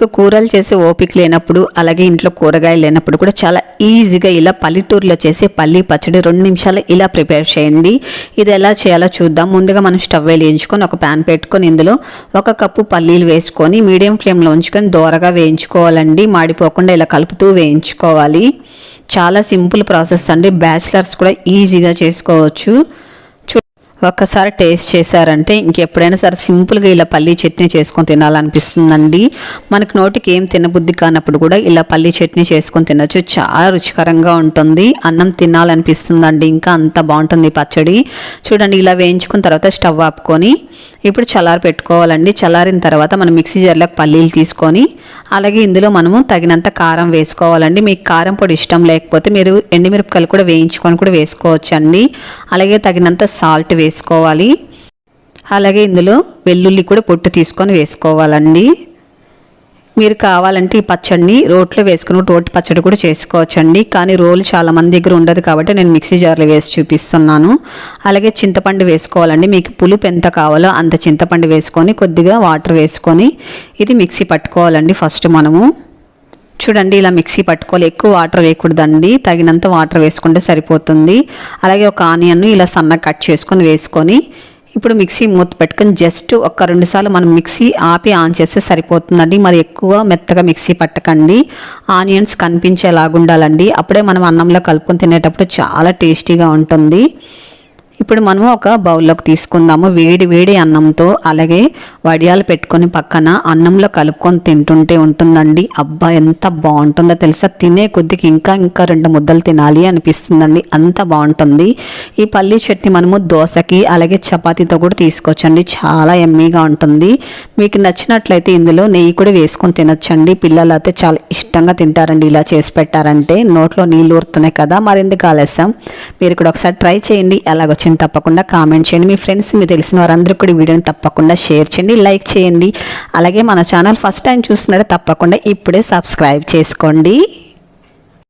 మనకు కూరలు చేసే ఓపిక లేనప్పుడు అలాగే ఇంట్లో కూరగాయలు లేనప్పుడు కూడా చాలా ఈజీగా ఇలా పల్లెటూరులో చేసే పల్లి పచ్చడి రెండు నిమిషాలు ఇలా ప్రిపేర్ చేయండి. ఇది ఎలా చేయాలో చూద్దాం. ముందుగా మనం స్టవ్ వేయించుకొని ఒక ప్యాన్ పెట్టుకొని ఇందులో ఒక కప్పు పల్లీలు వేసుకొని మీడియం ఫ్లేమ్లో ఉంచుకొని దోరగా వేయించుకోవాలండి. మాడిపోకుండా ఇలా కలుపుతూ వేయించుకోవాలి. చాలా సింపుల్ ప్రాసెస్ అండి. బ్యాచిలర్స్ కూడా ఈజీగా చేసుకోవచ్చు. ఒక్కసారి టేస్ట్ చేశారంటే ఇంకెప్పుడైనా సరే సింపుల్గా ఇలా పల్లీ చట్నీ చేసుకొని తినాలనిపిస్తుందండి. మనకు నోటికి ఏం తినబుద్ధి కానప్పుడు కూడా ఇలా పల్లీ చట్నీ చేసుకొని తినొచ్చు. చాలా రుచికరంగా ఉంటుంది. అన్నం తినాలనిపిస్తుందండి. ఇంకా అంత బాగుంటుంది పచ్చడి. చూడండి ఇలా వేయించుకున్న తర్వాత స్టవ్ ఆపుకొని ఇప్పుడు చల్లారి పెట్టుకోవాలండి. చల్లారిన తర్వాత మనం మిక్సీ జార్లోకి పల్లీలు తీసుకొని అలాగే ఇందులో మనము తగినంత కారం వేసుకోవాలండి. మీకు కారం పొడి ఇష్టం లేకపోతే మీరు ఎండుమిరపకాయలు కూడా వేయించుకొని కూడా వేసుకోవచ్చు అండి అలాగే తగినంత సాల్ట్ వేసుకోవాలి. అలాగే ఇందులో వెల్లుల్లి కూడా పొట్టు తీసుకొని వేసుకోవాలండి. మీరు కావాలంటే ఈ పచ్చడిని రోట్లో వేసుకుని రోటి పచ్చడి కూడా చేసుకోవచ్చండి. కానీ రోలు చాలా మంది దగ్గర ఉండదు కాబట్టి నేను మిక్సీ జార్లో వేసి చూపిస్తున్నాను. అలాగే చింతపండు వేసుకోవాలండి. మీకు పులుపు ఎంత కావాలో అంత చింతపండు వేసుకొని కొద్దిగా వాటర్ వేసుకొని ఇది మిక్సీ పట్టుకోవాలండి ఫస్ట్ మనము. చూడండి ఇలా మిక్సీ పట్టుకోవాలి. ఎక్కువ వాటర్ వేయకూడదండి. తగినంత వాటర్ వేసుకుంటే సరిపోతుంది. అలాగే ఒక ఆనియన్ ఇలా సన్నగా కట్ చేసుకొని వేసుకొని ఇప్పుడు మిక్సీ మూత పెట్టుకొని జస్ట్ ఒక రెండు సార్లు మనం మిక్సీ ఆపి ఆన్ చేస్తే సరిపోతుందండి. మరి ఎక్కువ మెత్తగా మిక్సీ పట్టకండి. ఆనియన్స్ కనిపించేలాగా ఉండాలండి అప్పుడే మనం అన్నంలో కలుపుకొని తినేటప్పుడు చాలా టేస్టీగా ఉంటుంది. ఇప్పుడు మనము ఒక బౌల్లోకి తీసుకుందాము. వేడి వేడి అన్నంతో అలాగే వడియాలు పెట్టుకొని పక్కన అన్నంలో కలుపుకొని తింటుంటే ఉంటుందండి. అబ్బా ఎంత బాగుంటుందో తెలుసా? తినే కొద్దికి ఇంకా ఇంకా రెండు ముద్దలు తినాలి అనిపిస్తుందండి. అంత బాగుంటుంది. ఈ పల్లీ చట్నీ మనము దోశకి అలాగే చపాతీతో కూడా తీసుకోవచ్చండి. చాలా ఎమ్మీగా ఉంటుంది. మీకు నచ్చినట్లయితే ఇందులో నెయ్యి కూడా వేసుకొని తినొచ్చండి. పిల్లలు అయితే చాలా ఇష్టంగా తింటారండి ఇలా చేసి పెట్టారంటే. నోట్లో నీళ్ళు ఊరుతున్నాయి కదా మరెందుకు ఆలస్యం? మీరు కూడా ఒకసారి ట్రై చేయండి. ఎలాగొచ్చింది తప్పకుండా కామెంట్ చేయండి. మీ ఫ్రెండ్స్ మీ తెలిసిన వారందరూ కూడా వీడియోని తప్పకుండా షేర్ చేయండి లైక్ చేయండి. అలాగే మన ఛానల్ ఫస్ట్ టైం చూస్తున్నాడు తప్పకుండా ఇప్పుడే సబ్స్క్రైబ్ చేసుకోండి.